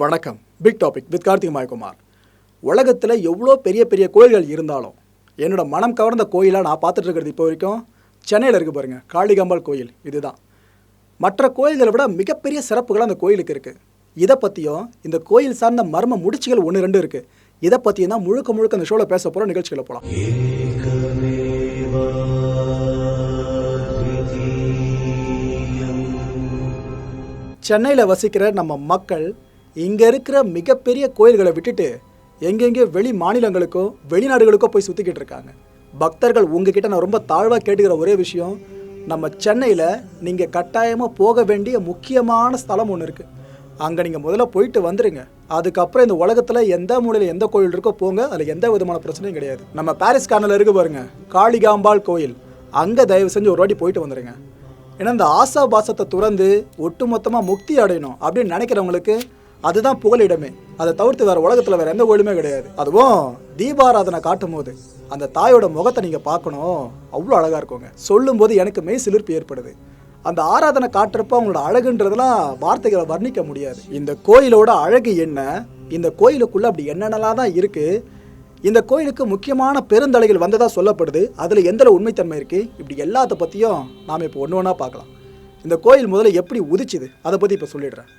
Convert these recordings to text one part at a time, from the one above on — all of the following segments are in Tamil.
வணக்கம். Big topic with Karthik Mayakumar. உலகத்தில் எவ்வளோ பெரிய பெரிய கோயில்கள் இருந்தாலும் என்னோட மனம் கவர்ந்த கோயிலாக நான் பார்த்துட்டு இருக்கிறது இப்போ வரைக்கும் சென்னையில் இருக்குது பாருங்கள் காளிகம்பாள் கோயில் இதுதான். மற்ற கோயில்களை விட மிகப்பெரிய சிறப்புகள் அந்த கோயிலுக்கு இருக்குது இதை பற்றியும் இந்த கோயில் சார்ந்த மர்ம முடிச்சுகள் ஒன்று ரெண்டு இருக்குது இதை பற்றியும் தான் முழுக்க முழுக்க அந்த ஷோவில் பேச போகிற நிகழ்ச்சிகளை போகலாம் சென்னையில் வசிக்கிற நம்ம மக்கள் இங்கே இருக்கிற மிகப்பெரிய கோயில்களை விட்டுட்டு எங்கெங்கே வெளி மாநிலங்களுக்கோ வெளிநாடுகளுக்கோ போய் சுற்றிக்கிட்டு இருக்காங்க. பக்தர்கள் உங்ககிட்ட நான் ரொம்ப தாழ்வாக கேட்டுக்கிற ஒரே விஷயம் நம்ம சென்னையில் நீங்கள் கட்டாயமாக போக வேண்டிய முக்கியமான ஸ்தலம் ஒன்று இருக்குது அங்கே நீங்கள் முதல்ல போயிட்டு வந்துருங்க. அதுக்கப்புறம் இந்த உலகத்தில் எந்த மூலையில் எந்த கோயில் இருக்கோ போங்க. அதில் எந்த விதமான பிரச்சனையும் கிடையாது. நம்ம பாரிஸ் கார்னரில் இருக்கு பாருங்க காளிகாம்பாள் கோயில். அங்கே தயவு செஞ்சு ஒரு வாட்டி போயிட்டு வந்துருங்க. ஏன்னா இந்த ஆசா பாசத்தை துறந்து ஒட்டுமொத்தமாக முக்தி அடையணும் அப்படின்னு நினைக்கிறவங்களுக்கு அதுதான் புகலிடமே. அதை தவிர்த்து வேற உலகத்தில் வேற எந்த கோயிலுமே கிடையாது. அதுவும் தீபாராதனை காட்டும் போது அந்த தாயோட முகத்தை நீங்கள் பார்க்கணும். அவ்வளோ அழகாக இருக்குங்க. சொல்லும்போது எனக்கு மெய் சிலிர்ப்பு ஏற்படுது. அந்த ஆராதனை காட்டுறப்ப அவங்களோட அழகுன்றதெல்லாம் வார்த்தைகளை வர்ணிக்க முடியாது. இந்த கோயிலோட அழகு என்ன? இந்த கோயிலுக்குள்ள அப்படி என்னென்னலாம் தான் இருக்கு? இந்த கோயிலுக்கு முக்கியமான பெருந்தலைகள் வந்ததாக சொல்லப்படுது. அதில் எந்த உண்மைத்தன்மை இருக்குது இப்படி எல்லாத்த பற்றியும் நாம் இப்போ ஒன்று ஒன்றா பார்க்கலாம். இந்த கோயில் முதல்ல எப்படி உதிச்சுது? அதை பற்றி இப்போ சொல்லிடுறேன்.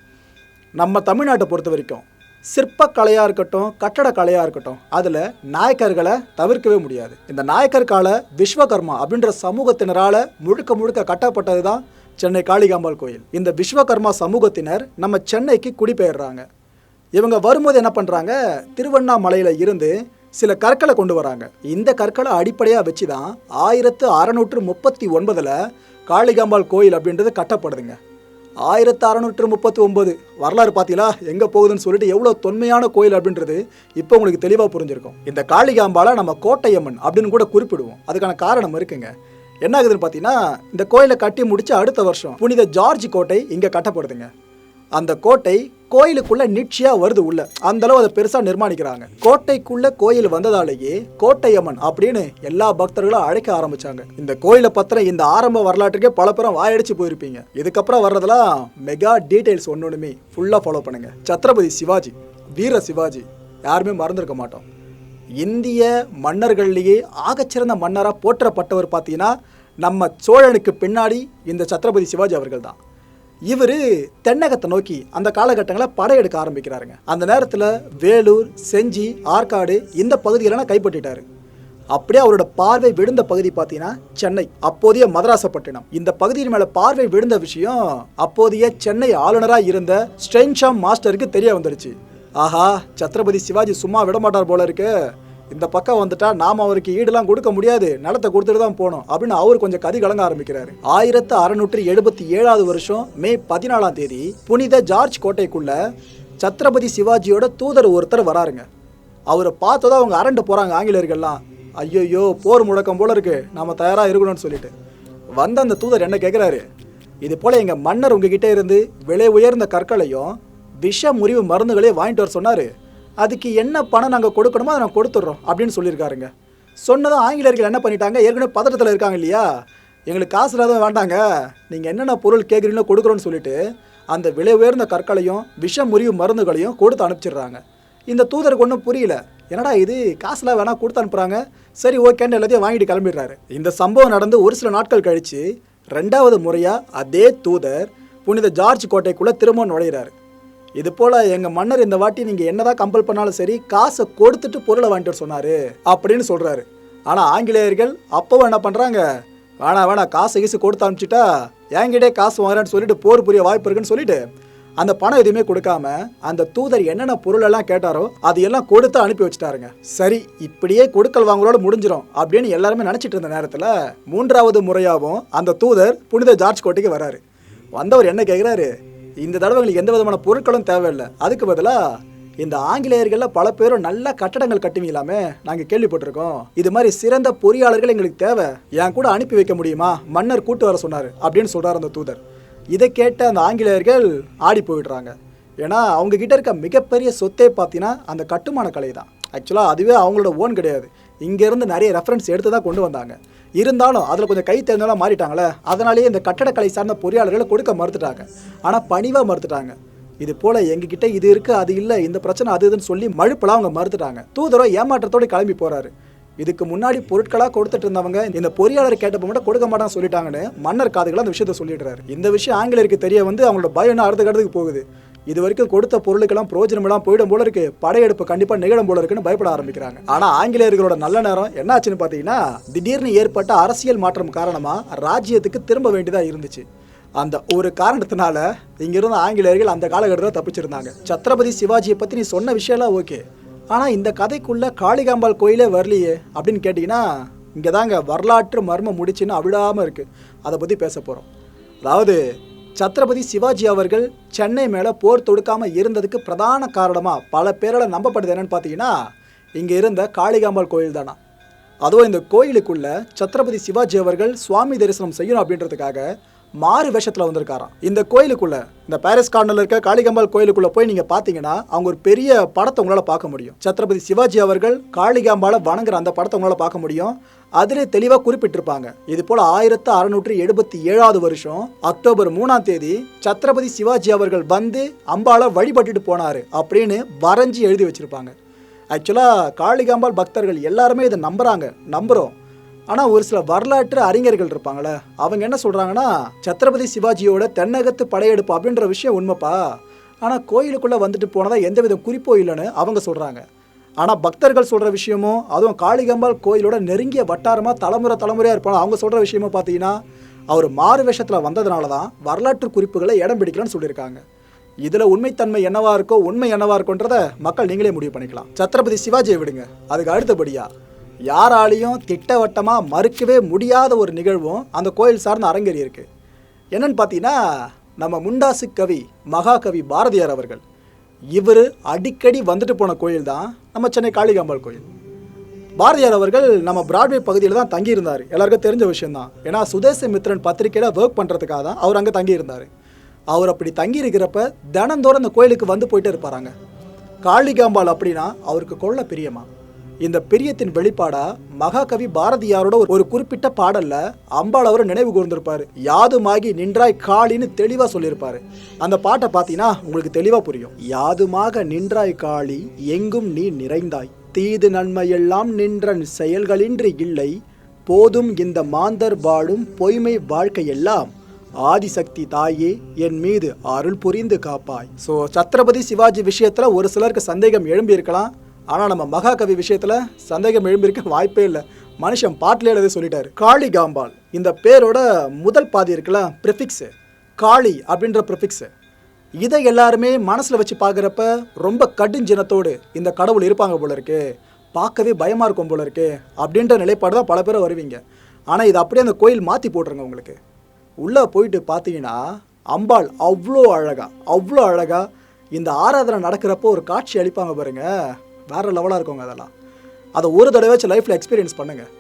நம்ம தமிழ்நாட்டை பொறுத்த வரைக்கும் சிற்பக்கலையாக இருக்கட்டும் கட்டடக்கலையாக இருக்கட்டும் அதில் நாயக்கர்களை தவிர்க்கவே முடியாது. இந்த நாயக்கர் கால விஸ்வகர்மா அப்படின்ற சமூகத்தினரால் முழுக்க முழுக்க கட்டப்பட்டது தான் சென்னை காளிகாம்பாள் கோயில். இந்த விஸ்வகர்மா சமூகத்தினர் நம்ம சென்னைக்கு குடிபெயர்றாங்க. இவங்க வரும்போது என்ன பண்ணுறாங்க திருவண்ணாமலையில் இருந்து சில கற்களை கொண்டு வராங்க. இந்த கற்களை அடிப்படையாக வச்சு தான் ஆயிரத்து அறநூற்று முப்பத்தி ஒன்பதில் காளிகாம்பாள் கோயில் அப்படின்றது கட்டப்படுதுங்க. ஆயிரத்து அறநூற்று முப்பத்தி ஒம்பது வரலாறு பார்த்தீங்களா? எங்கே போகுதுன்னு சொல்லிட்டு எவ்வளோ தொன்மையான கோயில் அப்படின்றது இப்போ உங்களுக்கு தெளிவாக புரிஞ்சிருக்கும். இந்த காளிகாம்பால நம்ம கோட்டையம்மன் அப்படின்னு கூட குறிப்பிடுவோம். அதுக்கான காரணம் இருக்குங்க. என்ன ஆகுதுன்னு பார்த்தீங்கன்னா இந்த கோயிலை கட்டி முடிச்சு அடுத்த வருஷம் புனித ஜார்ஜ் கோட்டை இங்கே கட்டப்படுதுங்க. அந்த கோட்டை கோயிலுக்குள்ள நிச்சயா வருது உள்ள. அந்த அளவு அதை பெருசா நிர்மாணிக்கிறாங்க. கோட்டைக்குள்ள கோயில் வந்ததாலேயே கோட்டையம்மன் அப்படின்னு எல்லா பக்தர்களும் அழைக்க ஆரம்பிச்சாங்க. இந்த கோயிலை பத்திர இந்த ஆரம்ப வரலாற்றுக்கே பல பேரும் வாயடிச்சு போயிருப்பீங்க. இதுக்கப்புறம் வர்றதெல்லாம் மெகா டீடைல்ஸ் ஒன்னொன்றுமே ஃபுல்லா ஃபாலோ பண்ணுங்க. சத்ரபதி சிவாஜி வீர சிவாஜி யாருமே மறந்துருக்க மாட்டோம். இந்திய மன்னர்கள்லேயே ஆகச்சிறந்த மன்னராக போற்றப்பட்டவர் பார்த்தீங்கன்னா நம்ம சோழனுக்கு பின்னாடி இந்த சத்ரபதி சிவாஜி அவர்கள் தான் இவர் தென்னகத்தை நோக்கி அந்த காலகட்டங்களில் படையெடுக்க ஆரம்பிக்கிறாருங்க. அந்த நேரத்தில் வேலூர் செஞ்சி ஆற்காடு இந்த பகுதிகளெல்லாம் கைப்பற்றிட்டாரு. அப்படியே அவரோட பார்வை விழுந்த பகுதி பார்த்தீங்கன்னா சென்னை அப்போதைய மதராசப்பட்டினம். இந்த பகுதியின் மேலே பார்வை விழுந்த விஷயம் அப்போதைய சென்னை ஆளுநராக இருந்த ஸ்ட்ரெயின்ஷாம் மாஸ்டருக்கு தெரிய வந்துடுச்சு ஆஹா சத்ரபதி சிவாஜி சும்மா விட மாட்டார் போல இருக்கு. இந்த பக்கம் வந்துட்டா நாம் அவருக்கு ஈடுலாம் கொடுக்க முடியாது நிலத்தை கொடுத்துட்டு தான் போகணும் அப்படின்னு அவர் கொஞ்சம் கதி கலங்க ஆரம்பிக்கிறாரு. ஆயிரத்து அறுநூற்றி எழுபத்தி ஏழாவது வருஷம் மே பதினாலாம் தேதி புனித ஜார்ஜ் கோட்டைக்குள்ள சத்ரபதி சிவாஜியோட தூதர் ஒருத்தர் வராருங்க. அவரை பார்த்ததும் அவங்க அரண்டு போகிறாங்க ஆங்கிலேயர்கள்லாம். ஐயோயோ போர் முழக்கம் போல இருக்கு நாம் தயாராக இருக்கணும்னு சொல்லிட்டு. வந்த அந்த தூதர் என்ன கேட்குறாரு இது போல் எங்கள் மன்னர் உங்ககிட்ட இருந்து விலை உயர்ந்த கற்களையும் விஷ முறிவு மருந்துகளையும் வாங்கிட்டு வர சொன்னார். அதுக்கு என்ன பணம் நாங்கள் கொடுக்கணுமோ அதை நாங்கள் கொடுத்துட்றோம் அப்படின்னு சொல்லியிருக்காருங்க. சொன்னதும் ஆங்கிலேயர்கள் என்ன பண்ணிட்டாங்க? ஏற்கனவே பதட்டத்தில் இருக்காங்க இல்லையா? எங்களுக்கு காசு இல்லாத வேண்டாங்க. நீங்கள் என்னென்ன பொருள் கேட்குறீங்களோ கொடுக்குறோன்னு சொல்லிட்டு அந்த விலை உயர்ந்த கற்களையும் விஷ முறிவு மருந்துகளையும் கொடுத்து அனுப்பிச்சிடுறாங்க. இந்த தூதருக்கு ஒன்றும் புரியல. என்னடா இது? காசுலாம் வேணால் கொடுத்து அனுப்புகிறாங்க சரி ஓகேன்னு எல்லாத்தையும் வாங்கிட்டு கிளம்பிடுறாரு. இந்த சம்பவம் நடந்து ஒரு சில நாட்கள் கழித்து ரெண்டாவது முறையாக அதே தூதர் புனித ஜார்ஜ் கோட்டைக்குள்ளே திரும்ப நுழையிறாரு. இது போல எங்க மன்னர் இந்த வாட்டி நீங்க என்னதான் கம்பல் பண்ணாலும் சரி காசை கொடுத்துட்டு பொருளை வாங்கிட்டு வர சொன்னாரு அப்படின்னு சொல்றாரு. ஆனா ஆங்கிலேயர்கள் அப்பவும் என்ன பண்றாங்க? வேணா வேணா காசு கீசு கொடுத்து அனுப்பிச்சிட்டா என்கிட்டே காசு வாங்குறேன்னு சொல்லிட்டு போர் புரிய வாய்ப்பு இருக்குன்னு சொல்லிட்டு அந்த பணம் எதுவுமே கொடுக்காம அந்த தூதர் என்னென்ன பொருள் எல்லாம் கேட்டாரோ அது எல்லாம் கொடுத்து அனுப்பி வச்சுட்டாருங்க. சரி இப்படியே கொடுக்கல் வாங்கலோட முடிஞ்சிடும் அப்படின்னு எல்லாருமே நினைச்சிட்டு இருந்த நேரத்தில் மூன்றாவது முறையாகவும் அந்த தூதர் புனித ஜார்ஜ் கோட்டைக்கு வராரு. வந்தவர் என்ன கேட்குறாரு இந்த தடவை எங்களுக்கு எந்த விதமான பொருட்களும் தேவையில்லை. அதுக்கு பதிலாக இந்த ஆங்கிலேயர்களில் பல பேரும் நல்ல கட்டடங்கள் கட்டுவீங்களாமே நாங்கள் கேள்விப்பட்டிருக்கோம். இது மாதிரி சிறந்த பொறியாளர்கள் எங்களுக்கு தேவை. என் கூட அனுப்பி வைக்க முடியுமா? மன்னர் கூட்டு வர சொன்னார் அப்படின்னு சொல்கிறார் அந்த தூதர். இதை கேட்ட அந்த ஆங்கிலேயர்கள் ஆடி போயிடுறாங்க. ஏன்னா அவங்க கிட்ட இருக்க மிகப்பெரிய சொத்தே பார்த்தீங்கன்னா அந்த கட்டுமான கலை தான் ஆக்சுவலாக அதுவே அவங்களோட ஓன் கிடையாது. இங்கேருந்து நிறைய ரெஃபரன்ஸ் எடுத்து தான் கொண்டு வந்தாங்க. இருந்தாலும் அதில் கொஞ்சம் கை தேர்ந்தெல்லாம் மாறிட்டாங்களே அதனாலேயே இந்த கட்டடக்கலை சார்ந்த பொறியாளர்களை கொடுக்க மறுத்துட்டாங்க. ஆனால் பணிவாக மறுத்துட்டாங்க. இது போல எங்ககிட்ட இது இருக்கு அது இல்லை இந்த பிரச்சனை அது இதுன்னு சொல்லி மழுப்பெல்லாம் அவங்க மறுத்துட்டாங்க. தூதரோ ஏமாற்றத்தோடு கிளம்பி போறாரு. இதுக்கு முன்னாடி பொருட்களாக கொடுத்துட்டு இருந்தவங்க இந்த பொறியாளர் கேட்டப்ப மட்டும் கொடுக்க மாட்டான்னு சொல்லிட்டாங்கன்னு மன்னர் காதுகளை அந்த விஷயத்த சொல்லிடுறாரு. இந்த விஷயம் ஆங்கிலேயருக்கு தெரிய வந்து அவங்களோட பயம் அடுத்த கட்டத்துக்கு போகுது. இது வரைக்கும் கொடுத்த பொருளுக்கெல்லாம் பிரயோஜனமெல்லாம் போயிடும் போல இருக்கு. படையெடுப்பு கண்டிப்பா நிகழும் போல இருக்குன்னு பயப்பட ஆரம்பிக்கிறாங்க. ஆனா ஆங்கிலேயர்களோட நல்ல நேரம் என்னாச்சுன்னு பார்த்தீங்கன்னா பாத்தீங்கன்னா திடீர்னு ஏற்பட்ட அரசியல் மாற்றம் காரணமா ராஜ்யத்துக்கு திரும்ப வேண்டியதா இருந்துச்சு. அந்த ஒரு காரணத்தினால இங்கிருந்த ஆங்கிலேயர்கள் அந்த காலகட்டத்தில் தப்பிச்சிருந்தாங்க. சத்ரபதி சிவாஜியை பத்தி நீ சொன்ன விஷயம்லாம் ஓகே. ஆனா இந்த கதைக்குள்ள காளிகாம்பாள் கோயிலே வரலையே அப்படின்னு கேட்டிங்கன்னா இங்கே தாங்க வரலாற்று மர்மம் முடிச்சுன்னு அவிடாம இருக்கு. அதை பத்தி பேச போறோம். அதாவது சத்ரபதி சிவாஜி அவர்கள் சென்னை மேலே போர் தொடுக்காமல் இருந்ததுக்கு பிரதான காரணமாக பல பேரால் நம்பப்படுது என்னன்னு பார்த்தீங்கன்னா இங்கே இருந்த காளிகாம்பாள் கோயில் தானா. அதுவும் இந்த கோயிலுக்குள்ள சத்ரபதி சிவாஜி அவர்கள் சுவாமி தரிசனம் செய்யணும் அப்படின்றதுக்காக மாறு வேஷத்தில் வந்திருக்காராம். இந்த கோயிலுக்குள்ள இந்த பாரிஸ் கார்னரில் இருக்க காளிகாம்பாள் கோயிலுக்குள்ள போய் நீங்கள் பார்த்தீங்கன்னா அவங்க ஒரு பெரிய படத்தை உங்களால் பார்க்க முடியும். சத்ரபதி சிவாஜி அவர்கள் காளிகாம்பாளை வணங்குற அந்த படத்தை உங்களால் பார்க்க முடியும். அதில் தெளிவாக குறிப்பிட்டிருப்பாங்க. இது போல ஆயிரத்து அறுநூற்றி எழுபத்தி ஏழாவது வருஷம் அக்டோபர் மூணாம் தேதி சத்ரபதி சிவாஜி அவர்கள் வந்து அம்பாவை வழிபட்டுட்டு போனார் அப்படின்னு வரைஞ்சி எழுதி வச்சிருப்பாங்க. ஆக்சுவலாக காளிகாம்பாள் பக்தர்கள் எல்லாருமே இதை நம்புகிறாங்க நம்புகிறோம் ஆனால் ஒரு சில வரலாற்று அறிஞர்கள் இருப்பாங்களே அவங்க என்ன சொல்கிறாங்கன்னா சத்ரபதி சிவாஜியோட தென்னகத்து படையெடுப்பு அப்படின்ற விஷயம் உண்மைப்பா. ஆனால் கோயிலுக்குள்ளே வந்துட்டு போனதாக எந்தவித குறிப்போ இல்லைன்னு அவங்க சொல்கிறாங்க ஆனால் பக்தர்கள் சொல்கிற விஷயமும் அதுவும் காளிகம்பாள் கோயிலோட நெருங்கிய வட்டாரமாக தலைமுறை தலைமுறையாக இருப்பாங்க. அவங்க சொல்கிற விஷயமும் பார்த்தீங்கன்னா அவர் மாறு வேஷத்தில் வந்ததுனால தான் வரலாற்று குறிப்புகளை இடம் பிடிக்கலன்னு சொல்லியிருக்காங்க. இதில் உண்மைத்தன்மை என்னவா இருக்கோ உண்மை என்னவா இருக்கோன்றத மக்கள் நீங்களே முடிவு பண்ணிக்கலாம். சத்ரபதி சிவாஜியை விடுங்க. அதுக்கு அடுத்தபடியாக யாராலையும் திட்டவட்டமாக மறுக்கவே முடியாத ஒரு நிகழ்வும் அந்த கோயில் சார்ந்த அரங்கேறி இருக்குது என்னன்னு பார்த்தீங்கன்னா நம்ம முண்டாசு கவி மகாகவி பாரதியார் அவர்கள். இவர் அடிக்கடி வந்துட்டு போன கோயில் தான் நம்ம சென்னை காளிகாம்பாள் கோயில். பாரதியார் அவர்கள் நம்ம பிராட்வே பகுதியில் தான் தங்கியிருந்தார். எல்லாருக்கும் தெரிஞ்ச விஷயந்தான் ஏன்னா சுதேச மித்ரன் பத்திரிகையில் ஒர்க் பண்ணுறதுக்காக தான் அவர் அங்கே தங்கியிருந்தார். அவர் அப்படி தங்கியிருக்கிறப்ப தினந்தோறும் அந்த கோயிலுக்கு வந்து போயிட்டே இருப்பாராங்க. காளிகாம்பாள் அப்படின்னா அவருக்கு கொள்ள பிரியமா? இந்த பிரியத்தின் வெளிப்பாடா மகாகவி பாரதியாரோட ஒரு- குறிப்பிட்ட பாடல்ல அம்பாள் அவர் நினைவு கூர்ந்திருப்பாரு. யாதுமாகி நின்றாய் காளின்னு தெளிவா சொல்லியிருப்பாரு. அந்த பாட்டை பார்த்தீங்கன்னா உங்களுக்கு தெளிவா புரியும். யாதுமாக நின்றாய் காளி எங்கும் நீ நிறைந்தாய். தீது நன்மையெல்லாம் நின்றன் செயல்களின்றி இல்லை. போதும் இந்த மாந்தர் வாழும் பொய்மை வாழ்க்கையெல்லாம். ஆதிசக்தி தாயே என் மீது அருள் புரிந்து காப்பாய். ஸோ சத்ரபதி சிவாஜி விஷயத்தில் ஒரு சிலருக்கு சந்தேகம் எழும்பியிருக்கலாம். ஆனால் நம்ம மகாகவி விஷயத்தில் சந்தேகம் எழும்பியிருக்க வாய்ப்பே இல்லை. மனுஷன் பாட்டிலே எழுதி சொல்லிட்டாரு. காளி காம்பால் இந்த பேரோட முதல் பாதி இருக்குல்ல ப்ரிஃபிக்ஸு காளி அப்படின்ற ப்ரிஃபிக்ஸு இதை எல்லாருமே மனசில் வச்சு பார்க்குறப்ப ரொம்ப கடுஞ்சினத்தோடு இந்த கடவுள் இருப்பாங்க போல இருக்கு பார்க்கவே பயமாக இருக்கும் போல இருக்கு அப்படின்ற நிலைப்பாடு தான் பல பேர் வருவீங்க. ஆனால் இது அப்படியே அந்த கோயில் மாற்றி போட்டுருங்க உங்களுக்கு. உள்ளே போயிட்டு பார்த்தீங்கன்னா அம்பாள் அவ்வளோ அழகாக அவ்வளோ அழகாக இந்த ஆராதனை நடக்கிறப்போ ஒரு காட்சி அளிப்பாங்க பாருங்கள் வேறு லெவலாக இருக்குங்க அதெல்லாம். அதை ஒரு தடவை வச்சு லைஃப்பில் எக்ஸ்பீரியன்ஸ் பண்ணுங்கள்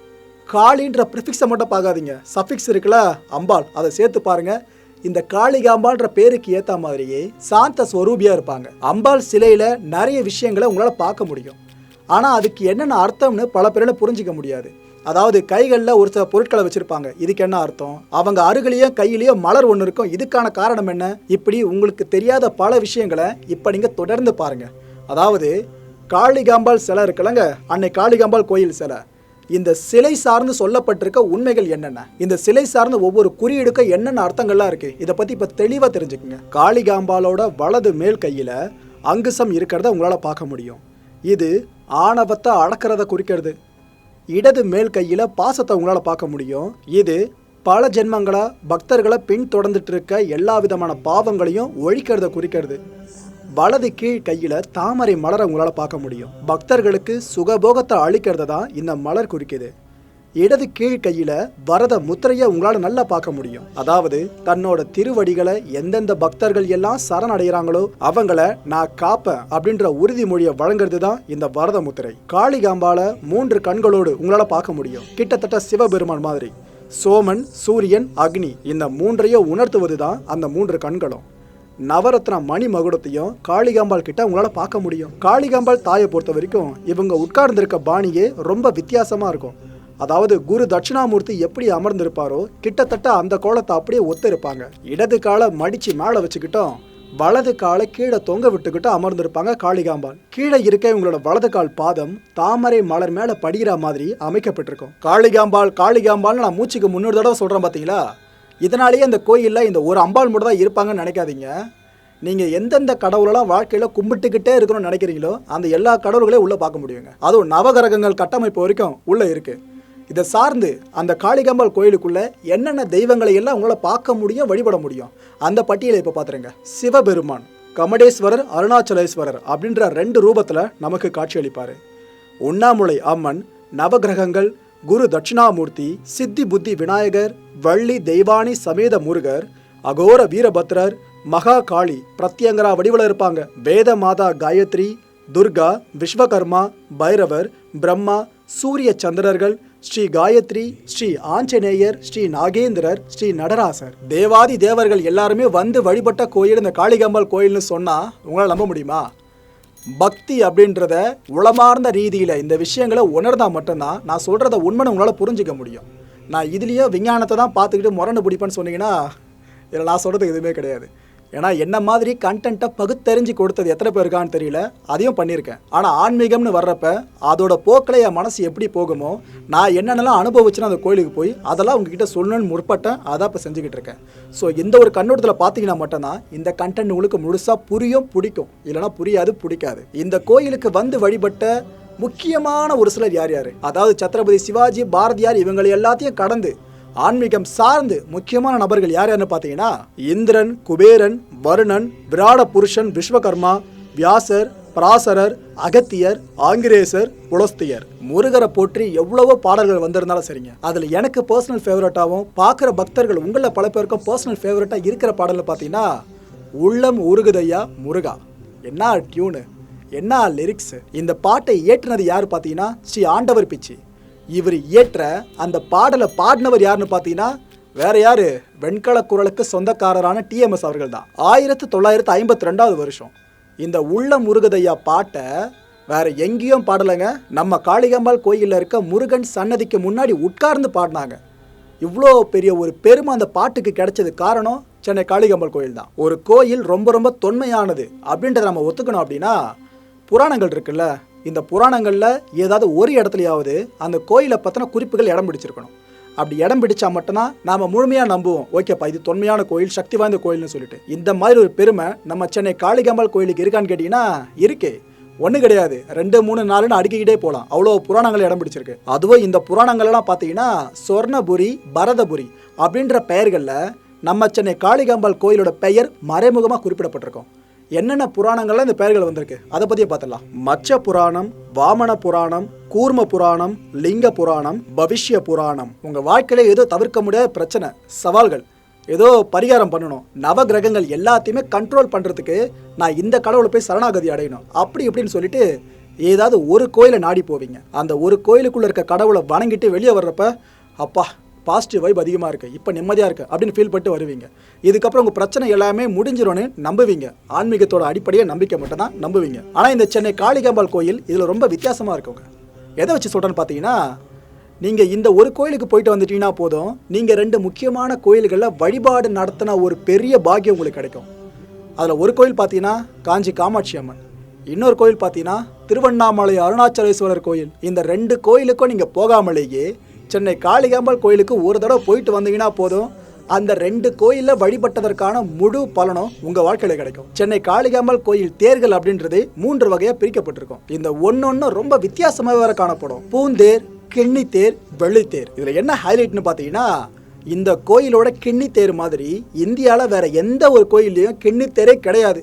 காளின்ற ப்ரிஃபிக்ஸை மட்டும் பார்க்காதீங்க. சஃபிக்ஸ் இருக்குல்ல அம்பாள். அதை சேர்த்து பாருங்கள் இந்த காளிகாம்பான்ற பேருக்கு ஏற்ற மாதிரியே சாந்த ஸ்வரூபியாக இருப்பாங்க. அம்பாள் சிலையில் நிறைய விஷயங்களை உங்களால் பார்க்க முடியும். ஆனால் அதுக்கு என்னென்ன அர்த்தம்னு பல பேரில் புரிஞ்சிக்க முடியாது. அதாவது கைகளில் ஒரு சில பொருட்களை வச்சுருப்பாங்க. இதுக்கு என்ன அர்த்தம்? அவங்க அருகிலேயோ கையிலேயோ மலர் ஒன்று இருக்கும். இதுக்கான காரணம் என்ன? இப்படி உங்களுக்கு தெரியாத பல விஷயங்களை இப்போ நீங்கள் தொடர்ந்து பாருங்கள் அதாவது காளிகாம்பாள் சிலை இருக்குல்லங்க. அன்னை காளிகாம்பாள் கோயில் சிலை. இந்த சிலை சார்ந்து சொல்லப்பட்டிருக்க உண்மைகள் என்னென்ன? இந்த சிலை சார்ந்த ஒவ்வொரு குறியீடுக்கும் என்னென்ன அர்த்தங்கள்லாம் இருக்கு? இதை பற்றி இப்போ தெளிவாக தெரிஞ்சுக்குங்க. காளிகாம்பாலோட வலது மேல் கையில் அங்குசம் இருக்கிறத உங்களால் பார்க்க முடியும். இது ஆணவத்தை அடக்கிறத குறிக்கிறது. இடது மேல் கையில் பாசத்தை உங்களால் பார்க்க முடியும். இது பல ஜென்மங்களாக பக்தர்களை பின்தொடர்ந்துட்டு இருக்க எல்லா விதமான பாவங்களையும் ஒழிக்கிறத குறிக்கிறது. வலது கீழ் கையில தாமரை மலரை உங்களால் பார்க்க முடியும். பக்தர்களுக்கு சுகபோகத்தை அளிக்கிறது தான் இந்த மலர் குறிக்குது இடது கீழ் கையில வரத முத்திரையை உங்களால நல்லா பார்க்க முடியும். அதாவது தன்னோட திருவடிகளை எந்தெந்த பக்தர்கள் எல்லாம் சரணடைகிறாங்களோ அவங்கள நான் காப்பேன் அப்படின்ற உறுதிமொழியை வழங்குறது தான் இந்த வரத முத்திரை. காளிகாம்பால மூன்று கண்களோடு உங்களால பார்க்க முடியும். கிட்டத்தட்ட சிவபெருமான் மாதிரி. சோமன் சூரியன் அக்னி இந்த மூன்றையும் உணர்த்துவது தான் அந்த மூன்று கண்களும். நவரத்ன மணி மகுடத்தையும் காளிகாம்பாள் கிட்ட உங்களால பார்க்க முடியும். காளிகாம்பாள் தாயை பொறுத்த வரைக்கும் இவங்க உட்கார்ந்திருக்க பாணியே ரொம்ப வித்தியாசமா இருக்கும். அதாவது குரு தட்சிணாமூர்த்தி எப்படி அமர்ந்திருப்பாரோ கிட்டத்தட்ட அந்த கோலத்தை அப்படியே ஒத்திருப்பாங்க. இடது காலை மடிச்சு மேலே வச்சுக்கிட்டோம் வலது காலை கீழே தொங்க விட்டுக்கிட்டு அமர்ந்திருப்பாங்க காளிகாம்பாள். கீழே இருக்க இவங்களோட வலது கால் பாதம் தாமரை மலர் மேலே படிகிற மாதிரி அமைக்கப்பட்டிருக்கும். காளிகாம்பாள் காளிகாம்பாள்னு நான் மூச்சுக்கு முன்னூறு தடவை சொல்கிறேன் பார்த்தீங்களா இதனாலேயே அந்த கோயிலில் இந்த ஒரு அம்பாள் மட்டும் தான் இருப்பாங்கன்னு நினைக்காதீங்க. நீங்கள் எந்தெந்த கடவுளெல்லாம் வாழ்க்கையில் கும்பிட்டுக்கிட்டே இருக்கணும்னு நினைக்கிறீங்களோ அந்த எல்லா கடவுள்களையும் உள்ளே பார்க்க முடியுங்க. அதுவும் நவகிரகங்கள் கட்டமைப்பு வரைக்கும் உள்ளே இருக்குது இதை சார்ந்து அந்த காளிகாம்பாள் கோயிலுக்குள்ளே என்னென்ன தெய்வங்களை எல்லாம் உங்களால் பார்க்க முடியும் வழிபட முடியும் அந்த பட்டியலை இப்போ பார்த்துருங்க. சிவபெருமான் கமடேஸ்வரர் அருணாச்சலேஸ்வரர் அப்படின்ற ரெண்டு ரூபத்தில் நமக்கு காட்சியளிப்பார். உண்ணாமுலை அம்மன் நவகிரகங்கள் குரு தட்சிணாமூர்த்தி சித்தி புத்தி விநாயகர் வள்ளி தெய்வானி சமேத முருகர் அகோர வீரபத்ரர் மகா காளி பிரத்யங்கரா வடிவில் இருப்பாங்க. வேத மாதா காயத்ரி துர்கா விஸ்வகர்மா பைரவர் பிரம்மா சூரிய சந்திரர்கள் ஸ்ரீ காயத்ரி ஸ்ரீ ஆஞ்சநேயர் ஸ்ரீ நாகேந்திரர் ஸ்ரீ நடராசர். தேவாதி தேவர்கள் எல்லாருமே வந்து வழிபட்ட கோயில் இந்த காளிகம்பாள் கோயில்னு சொன்னா உங்களால் நம்ப முடியுமா? பக்தி அப்படின்றத உளமார்ந்த ரீதியில் இந்த விஷயங்களை உணர்ந்தா மட்டும்தான் நான் சொல்கிறத உண்மைன்னு உங்களால் புரிஞ்சுக்க முடியும். நான் இதுலேயே விஞ்ஞானத்தை தான் பார்த்துக்கிட்டு முரண்டு பிடிப்பேன்னு சொன்னீங்கன்னா இதில் நான் சொல்கிறதுக்கு எதுவுமே கிடையாது. ஏன்னா என்ன மாதிரி கண்டென்ட்டை பகுத்தறிஞ்சு கொடுத்தது எத்தனை பேர் இருக்கான்னு தெரியல. அதையும் பண்ணியிருக்கேன். ஆனால் ஆன்மீகம்னு வர்றப்ப அதோட போக்கில் என் மனசு எப்படி போகுமோ நான் என்னென்னலாம் அனுபவிச்சுன்னா அந்த கோயிலுக்கு போய் அதெல்லாம் உங்ககிட்ட சொல்லணும்னு முற்பட்டேன். அதான் இப்போ செஞ்சுக்கிட்டு இருக்கேன். ஸோ இந்த ஒரு கண்ணோட்டத்தில் பார்த்தீங்கன்னா மட்டும்தான் இந்த கண்டென்ட் உங்களுக்கு முழுசாக புரியும் பிடிக்கும். இல்லைன்னா புரியாது பிடிக்காது. இந்த கோயிலுக்கு வந்து வழிபட்ட முக்கியமான ஒரு சிலர் யார் யார்? அதாவது சத்ரபதி சிவாஜி பாரதியார் இவங்களை எல்லாத்தையும் கடந்து ஆன்மீகம் சார்ந்து முக்கியமான நபர்கள் யார் யாருன்னு பார்த்தீங்கன்னா இந்திரன் குபேரன் வருணன் விராட புருஷன் விஸ்வகர்மா வியாசர் பராசரர் அகத்தியர் ஆங்கிரேசர் புலஸ்தியர் முருகரை போற்றி எவ்வளவோ பாடல்கள் வந்திருந்தாலும் சரிங்க. அதில் எனக்கு பர்சனல் ஃபேவரட்டாகவும் பார்க்குற பக்தர்கள் உங்களில் பல பேருக்கும் பர்சனல் ஃபேவரட்டாக இருக்கிற பாடலில் பார்த்தீங்கன்னா உள்ளம் உருகுதையா முருகா. என்ன டியூனு என்ன லிரிக்ஸ் இந்த பாட்டை இயற்றினது யார் பார்த்தீங்கன்னா ஸ்ரீ ஆண்டவர் பிச்சி. இவர் இயற்ற அந்த பாடலை பாடினவர் யாருன்னு பார்த்தீங்கன்னா வேற யாரு? வெண்கல குரலுக்கு சொந்தக்காரரான டிஎம்எஸ் அவர்கள் தான் ஆயிரத்தி தொள்ளாயிரத்தி ஐம்பத்தி ரெண்டாவது வருஷம். இந்த உள்ள முருகதையா பாட்டை வேற எங்கேயும் பாடலைங்க. நம்ம காளிகம்பாள் கோயிலில் இருக்க முருகன் சன்னதிக்கு முன்னாடி உட்கார்ந்து பாடினாங்க. இவ்வளோ பெரிய ஒரு பெருமை அந்த பாட்டுக்கு கிடைச்சது காரணம் சென்னை காளிகம்பாள் கோயில் தான் ஒரு கோயில் ரொம்ப ரொம்ப தொன்மையானது அப்படின்றத நம்ம ஒத்துக்கணும் அப்படின்னா புராணங்கள் இருக்குல்ல. இந்த புராணங்களில் ஏதாவது ஒரு இடத்துலையாவது அந்த கோயிலை பற்றின குறிப்புகள் இடம் பிடிச்சிருக்கணும். அப்படி இடம் பிடிச்சா மட்டும்தான் நாம் முழுமையாக நம்புவோம். ஓகேப்பா இது தொன்மையான கோயில் சக்தி வாய்ந்த கோயில்னு சொல்லிட்டு. இந்த மாதிரி ஒரு பெருமை நம்ம சென்னை காளிகாம்பாள் கோயிலுக்கு இருக்கான்னு கேட்டிங்கன்னா இருக்கே. ஒன்றும் கிடையாது. ரெண்டு மூணு நாலுன்னு அடுக்கிக்கிட்டே போகலாம் அவ்வளோ புராணங்கள் இடம் பிடிச்சிருக்கு. அதுவும் இந்த புராணங்கள்லாம் பார்த்தீங்கன்னா சொர்ணபுரி பரதபுரி அப்படின்ற பெயர்களில் நம்ம சென்னை காளிகாம்பாள் கோயிலோட பெயர் மறைமுகமாக குறிப்பிடப்பட்டிருக்கும். என்னென்ன புராணங்கள்லாம் இந்த பெயர்கள் வந்திருக்கு? அதை பற்றியே பார்த்துடலாம். மச்ச புராணம் வாமன புராணம் கூர்ம புராணம் லிங்க புராணம் பவிஷ்ய புராணம். உங்கள் வாழ்க்கையில ஏதோ தவிர்க்க முடியாத பிரச்சனை சவால்கள். ஏதோ பரிகாரம் பண்ணணும். நவ கிரகங்கள் எல்லாத்தையுமே கண்ட்ரோல் பண்ணுறதுக்கு நான் இந்த கடவுளை போய் சரணாகதி அடையணும். அப்படி இப்படின்னு சொல்லிட்டு ஏதாவது ஒரு கோயிலை நாடி போவீங்க. அந்த ஒரு கோயிலுக்குள்ள இருக்க கடவுளை வணங்கிட்டு வெளியே வர்றப்ப அப்பா பாசிட்டிவ் வைப் அதிகமாக இருக்குது இப்போ நிம்மதியாக இருக்குது அப்படின்னு ஃபீல் பண்ணிட்டு வருவீங்க. இதுக்கப்புறம் உங்கள் பிரச்சனை எல்லாமே முடிஞ்சிரும்னு நம்புவீங்க. ஆன்மீகத்தோட அடிப்படையே நம்பிக்கை மட்டும் தான் நம்புவீங்க. ஆனால் இந்த சென்னை காளிகாம்பாள் கோயில் இதில் ரொம்ப வித்தியாசமாக இருக்குங்க எதை வச்சு சொல்கிறேன்னு பார்த்தீங்கன்னா நீங்கள் இந்த ஒரு கோயிலுக்கு போயிட்டு வந்துட்டீங்கன்னா போதும் நீங்கள் ரெண்டு முக்கியமான கோயில்களில் வழிபாடு நடத்தின ஒரு பெரிய பாக்கியம் உங்களுக்கு கிடைக்கும். அதில் ஒரு கோயில் பார்த்தீங்கன்னா காஞ்சி காமாட்சி அம்மன். இன்னொரு கோயில் பார்த்தீங்கன்னா திருவண்ணாமலை அருணாச்சலேஸ்வரர் கோயில். இந்த ரெண்டு கோயிலுக்கும் நீங்கள் போகாமலேயே சென்னை காளிகாம்பாள் கோயிலுக்கு ஒரு தடவை போயிட்டு வந்தீங்கன்னா போதும். அந்த ரெண்டு கோயிலில் வழிபட்டதற்கான முழு பலனும் உங்கள் வாழ்க்கையில் கிடைக்கும். சென்னை காளிகாம்பாள் கோயில் தேர்கள் அப்படின்றது மூன்று வகையாக பிரிக்கப்பட்டிருக்கும். இந்த ஒன்று ரொம்ப வித்தியாசமாக வேற காணப்படும். பூந்தேர் கிண்ணித்தேர் வெள்ளித்தேர். இதில் என்ன ஹைலைட்னு பார்த்தீங்கன்னா இந்த கோயிலோட கிண்ணித்தேர் மாதிரி இந்தியாவில் வேற எந்த ஒரு கோயில்லையும் கிண்ணித்தேரே கிடையாது.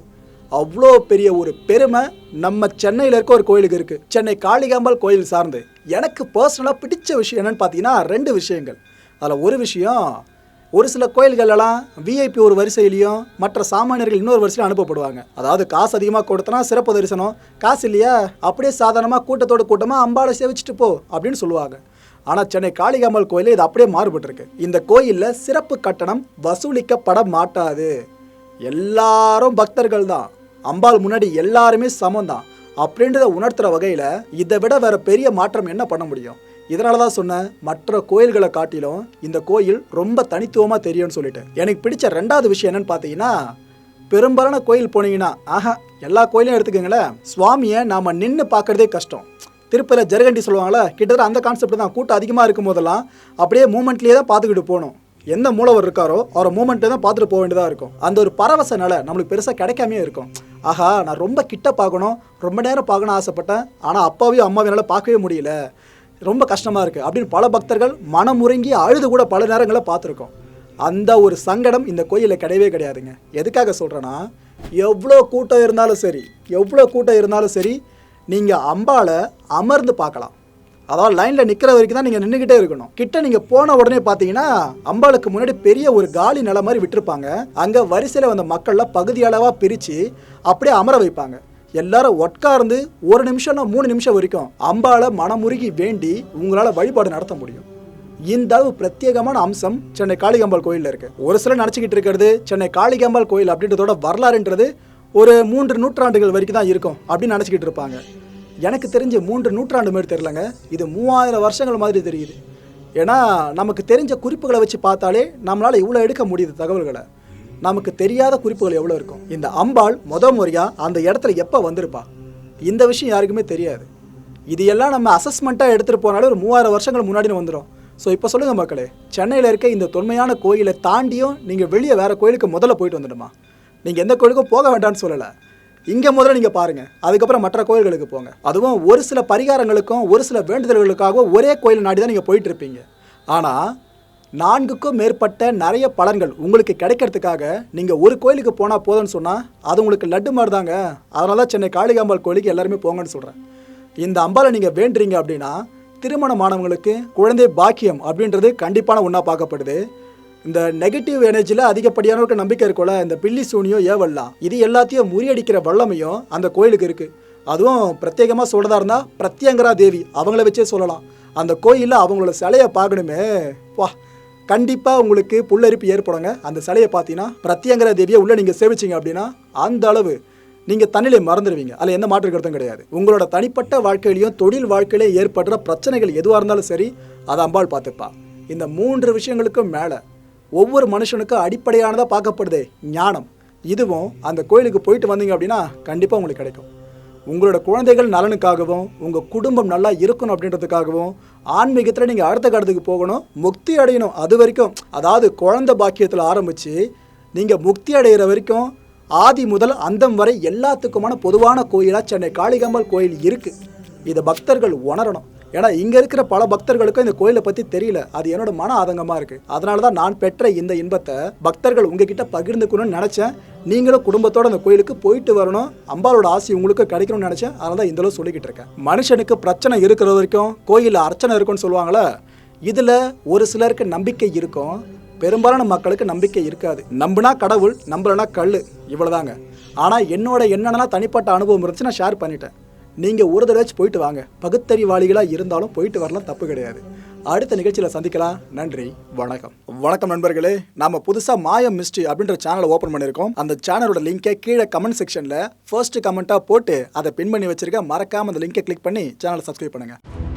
அவ்வளோ பெரிய ஒரு பெருமை நம்ம சென்னையில் இருக்க ஒரு கோயிலுக்கு இருக்குது சென்னை காளிகாம்பாள் கோயில் சார்ந்து. எனக்கு பர்சனலாக பிடிச்ச விஷயம் என்னென்னு பார்த்தீங்கன்னா ரெண்டு விஷயங்கள். அதில் ஒரு விஷயம் ஒரு சில கோயில்களெல்லாம் விஐபி ஒரு வரிசையிலையும் மற்ற சாமானியர்கள் இன்னொரு வரிசையில் அனுப்பப்படுவாங்க. அதாவது காசு அதிகமாக கொடுத்தனா சிறப்பு தரிசனம். காசு இல்லையா? அப்படியே சாதாரணமாக கூட்டத்தோட கூட்டமாக அம்பாவை சேவிச்சுட்டு போ அப்படின்னு சொல்லுவாங்க. ஆனால் சென்னை காளிகாம்பாள் கோயிலில் இது அப்படியே மாறுபட்டிருக்கு. இந்த கோயிலில் சிறப்பு கட்டணம் வசூலிக்கப்பட மாட்டாது. எல்லாரும் பக்தர்கள் தான் அம்பாள் முன்னாடி எல்லாருமே சமம் தான் அப்படின்றத உணர்த்துற வகையில் இதை விட வேற பெரிய மாற்றம் என்ன பண்ண முடியும்? இதனால தான் சொன்னேன் மற்ற கோயில்களை காட்டிலும் இந்த கோயில் ரொம்ப தனித்துவமாக தெரியும்னு சொல்லிட்டு. எனக்கு பிடிச்ச ரெண்டாவது விஷயம் என்னன்னு பார்த்தீங்கன்னா பெரும்பாலான கோயில் போனீங்கன்னா ஆஹா எல்லா கோயிலையும் எடுத்துக்கோங்களேன் சுவாமியை நாம் நின்று பார்க்கறதே கஷ்டம். திருப்பதியில் ஜெரகண்டி சொல்லுவாங்களே கிட்டத்தட்ட அந்த கான்செப்ட் தான் கூட்டம் அதிகமாக இருக்கும் போதெல்லாம் அப்படியே மூமெண்ட்லேயே தான் பார்த்துக்கிட்டு போகணும். எந்த மூலவர் இருக்காரோ அவரை மூமெண்ட்டை தான் பார்த்துட்டு போக வேண்டியதாக இருக்கும். அந்த ஒரு பரவச நிலை நம்மளுக்கு பெருசாக கிடைக்காமே இருக்கும். ஆஹா நான் ரொம்ப கிட்ட பார்க்கணும் ரொம்ப நேரம் பார்க்கணும் ஆசைப்பட்டேன் ஆனால் அப்பாவையும் அம்மாவையும் என்னால் பார்க்கவே முடியல. ரொம்ப கஷ்டமாக இருக்குது அப்படின்னு பல பக்தர்கள் மனமுறங்கி அழுது கூட பல நேரங்களில் பார்த்துருக்கோம். அந்த ஒரு சங்கடம் இந்த கோயிலில் கிடையவே கிடையாதுங்க. எதுக்காக சொல்கிறேன்னா எவ்வளோ கூட்டம் இருந்தாலும் சரி எவ்வளோ கூட்டம் இருந்தாலும் சரி நீங்கள் அம்பாளை அமர்ந்து பார்க்கலாம். அதாவது லைனில் நிற்கிற வரைக்கும் தான் நீங்கள் நின்றுக்கிட்டே இருக்கணும். கிட்ட நீங்கள் போன உடனே பார்த்தீங்கன்னா அம்பாளுக்கு முன்னாடி பெரிய ஒரு காலி நில மாதிரி விட்டுருப்பாங்க. அங்கே வரிசையில் வந்த மக்கள்லாம் பகுதி அளவாக பிரித்து அப்படியே அமர வைப்பாங்க. எல்லாரும் உட்கார்ந்து ஒரு நிமிஷம்னா மூணு நிமிஷம் வரைக்கும் அம்பாளை மனமுருகி வேண்டி உங்களால் வழிபாடு நடத்த முடியும். இந்த அளவு பிரத்யேகமான அம்சம் சென்னை காளிகாம்பாள் கோயிலில் இருக்குது ஒரு சிலர் நினச்சிக்கிட்டு இருக்கிறது சென்னை காளிகாம்பாள் கோயில் அப்படின்றதோட வரலாறுன்றது ஒரு மூன்று நூற்றாண்டுகள் வரைக்கும் தான் இருக்கும் அப்படின்னு நினச்சிக்கிட்டு இருப்பாங்க. எனக்கு தெரிஞ்ச மூன்று நூற்றாண்டு மாதிரி தெரிலங்க இது மூவாயிரம் வருஷங்கள் மாதிரி தெரியுது. ஏன்னா நமக்கு தெரிஞ்ச குறிப்புகளை வச்சு பார்த்தாலே நம்மளால் இவ்வளோ எடுக்க முடியுது தகவல்களை. நமக்கு தெரியாத குறிப்புகள் எவ்வளோ இருக்கும். இந்த அம்பாள் முத முறையாக அந்த இடத்துல எப்போ வந்திருப்பா? இந்த விஷயம் யாருக்குமே தெரியாது. இது எல்லாம் நம்ம அசஸ்மெண்ட்டாக எடுத்துகிட்டு போனாலே ஒரு மூவாயிரம் வருஷங்கள் முன்னாடினு வந்துடும் ஸோ இப்போ சொல்லுங்கள் மக்களே சென்னையில் இருக்க இந்த தொன்மையான கோயிலை தாண்டியும் நீங்கள் வெளியே வேறு கோயிலுக்கு முதல்ல போயிட்டு வந்துடுமா? நீங்கள் எந்த கோயிலுக்கும் போக வேண்டாம்னு சொல்லலை. இங்கே முதல்ல நீங்கள் பாருங்கள் அதுக்கப்புறம் மற்ற கோயில்களுக்கு போங்க. அதுவும் ஒரு சில பரிகாரங்களுக்கும் ஒரு சில வேண்டுதல்களுக்காகவும் ஒரே கோயில் நாடி தான் நீங்கள் போயிட்டு இருப்பீங்க. ஆனால் நான்குக்கும் மேற்பட்ட நிறைய பலன்கள் உங்களுக்கு கிடைக்கிறதுக்காக நீங்கள் ஒரு கோயிலுக்கு போனால் போதும்னு சொன்னால் அது உங்களுக்கு லட்டு மாதிரி தாங்க அதனால தான் சென்னை காளிகாம்பாள் கோயிலுக்கு எல்லாருமே போங்கன்னு சொல்கிறேன் இந்த அம்பாலை நீங்கள் வேண்டுறீங்க அப்படின்னா திருமணமானவங்களுக்கு குழந்தை பாக்கியம் அப்படின்றது கண்டிப்பான ஒன்றா பார்க்கப்படுது. இந்த நெகட்டிவ் எனர்ஜியில் அதிகப்படியானவருக்கு நம்பிக்கை இருக்கும்ல இந்த பில்லி சூனியோ ஏவல்லாம் இது எல்லாத்தையும் முறியடிக்கிற வல்லமையும் அந்த கோயிலுக்கு இருக்குது அதுவும் பிரத்யேகமாக சொல்கிறதா இருந்தால் பிரத்யங்கரா தேவி அவங்கள வச்சே சொல்லலாம். அந்த கோயிலில் அவங்களோட சிலையை பார்க்கணுமே. வா கண்டிப்பாக உங்களுக்கு புல்லரிப்பு ஏற்படுங்க. அந்த சிலையை பார்த்தீங்கன்னா பிரத்யங்கரா தேவியை உள்ளே நீங்கள் சேவிச்சிங்க அப்படின்னா அந்த அளவு நீங்கள் தண்ணிலே மறந்துடுவீங்க. அதில் எந்த மாற்று கருத்தும் கிடையாது. உங்களோட தனிப்பட்ட வாழ்க்கையிலையும் தொழில் வாழ்க்கையிலையும் ஏற்படுற பிரச்சனைகள் எதுவாக இருந்தாலும் சரி அதை அம்பாள் பார்த்துப்பா. இந்த மூன்று விஷயங்களுக்கும் மேலே ஒவ்வொரு மனுஷனுக்கும் அடிப்படையானதாக பார்க்கப்படுது ஞானம். இதுவும் அந்த கோயிலுக்கு போயிட்டு வந்தீங்க அப்படின்னா கண்டிப்பாக உங்களுக்கு கிடைக்கும். உங்களோட குழந்தைகள் நலனுக்காகவும் உங்கள் குடும்பம் நல்லா இருக்கணும் அப்படின்றதுக்காகவும் ஆன்மீகத்தில் நீங்கள் அடுத்த கட்டத்துக்கு போகணும் முக்தி அடையணும். அது வரைக்கும் அதாவது குழந்தை பாக்கியத்தில் ஆரம்பித்து நீங்கள் முக்தி அடைகிற வரைக்கும் ஆதி முதல் அந்தம் வரை எல்லாத்துக்குமான பொதுவான கோயிலாக சென்னை காளிகாம்பாள் கோயில் இருக்குது இதை பக்தர்கள் உணரணும். ஏன்னா இங்கே இருக்கிற பல பக்தர்களுக்கும் இந்த கோயிலை பற்றி தெரியல. அது என்னோட மன ஆதங்கமாக இருக்குது அதனால தான் நான் பெற்ற இந்த இன்பத்தை பக்தர்கள் உங்ககிட்ட பகிர்ந்துக்கணும்னு நினச்சேன். நீங்களும் குடும்பத்தோட அந்த கோயிலுக்கு போயிட்டு வரணும். அம்பாளோட ஆசை உங்களுக்கு கிடைக்கணும்னு நினச்சேன். அதனால தான் இந்த சொல்லிக்கிட்டு இருக்கேன். மனுஷனுக்கு பிரச்சனை இருக்கிற வரைக்கும் கோயிலில் அர்ச்சனை இருக்கும்னு சொல்லுவாங்களே இதில் ஒரு சிலருக்கு நம்பிக்கை இருக்கும். பெரும்பாலான மக்களுக்கு நம்பிக்கை இருக்காது. நம்புனா கடவுள் நம்பலனா கல் இவ்வளோதாங்க ஆனால் என்னோட என்னென்னா தனிப்பட்ட அனுபவம் இருந்துச்சு நான் ஷேர் பண்ணிட்டேன். நீங்கள் ஒரு தடவை போயிட்டு வாங்க. பகுத்தறிவாளிகளாக இருந்தாலும் போயிட்டு வரலாம் தப்பு கிடையாது. அடுத்த நிகழ்ச்சியில் சந்திக்கலாம். நன்றி வணக்கம். வணக்கம் நண்பர்களே. நாம் புதுசாக மாயம் மிஸ்ட்ரி அப்படின்ற சேனலை ஓப்பன் பண்ணியிருக்கோம். அந்த சேனலோட லிங்கை கீழே கமெண்ட் செக்ஷனில் ஃபர்ஸ்ட் கமெண்ட்டாக போட்டு அதை பின் பண்ணி வச்சிருக்க மறக்காம அந்த லிங்கை கிளிக் பண்ணி சேனலை சப்ஸ்கிரைப் பண்ணுங்கள்